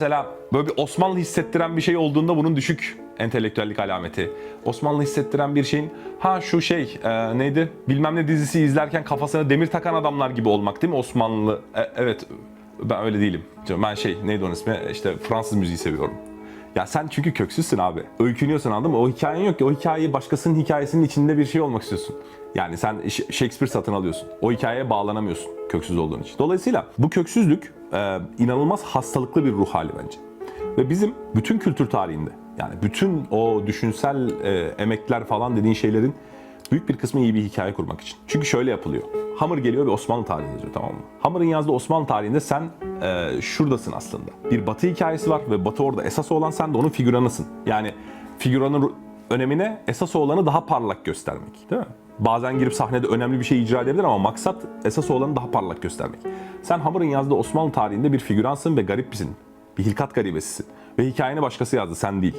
Mesela böyle bir Osmanlı hissettiren bir şey olduğunda bunun düşük entelektüellik alameti. Osmanlı hissettiren bir şeyin ha şu şey e, neydi bilmem ne dizisi izlerken kafasına demir takan adamlar gibi olmak değil mi Osmanlı? E, evet ben öyle değilim. Ben şey neydi onun ismi işte Fransız müziği seviyorum. Ya sen çünkü köksüzsün abi. Öykünüyorsun anladın mı? O hikayen yok ki. O hikayeyi başkasının hikayesinin içinde bir şey olmak istiyorsun. Yani sen Shakespeare satın alıyorsun. O hikayeye bağlanamıyorsun köksüz olduğun için. Dolayısıyla bu köksüzlük e, inanılmaz hastalıklı bir ruh hali bence. Ve bizim bütün kültür tarihinde yani bütün o düşünsel e, emekler falan dediğin şeylerin büyük bir kısmı iyi bir hikaye kurmak için. Çünkü şöyle yapılıyor. Hamur geliyor ve Osmanlı tarihini yazıyor tamam mı? Hamur'un yazdığı Osmanlı tarihinde sen e, şuradasın aslında. Bir batı hikayesi var ve batı orada esas olan sen de onun figüranısın. Yani figüranın önemine esas olanı daha parlak göstermek değil mi? Bazen girip sahnede önemli bir şey icra edebilir ama maksat esas olanı daha parlak göstermek. Sen Hamur'un yazdığı Osmanlı tarihinde bir figüransın ve garip misin? Bir hilkat garibesisin. Ve hikayeni başkası yazdı sen değil.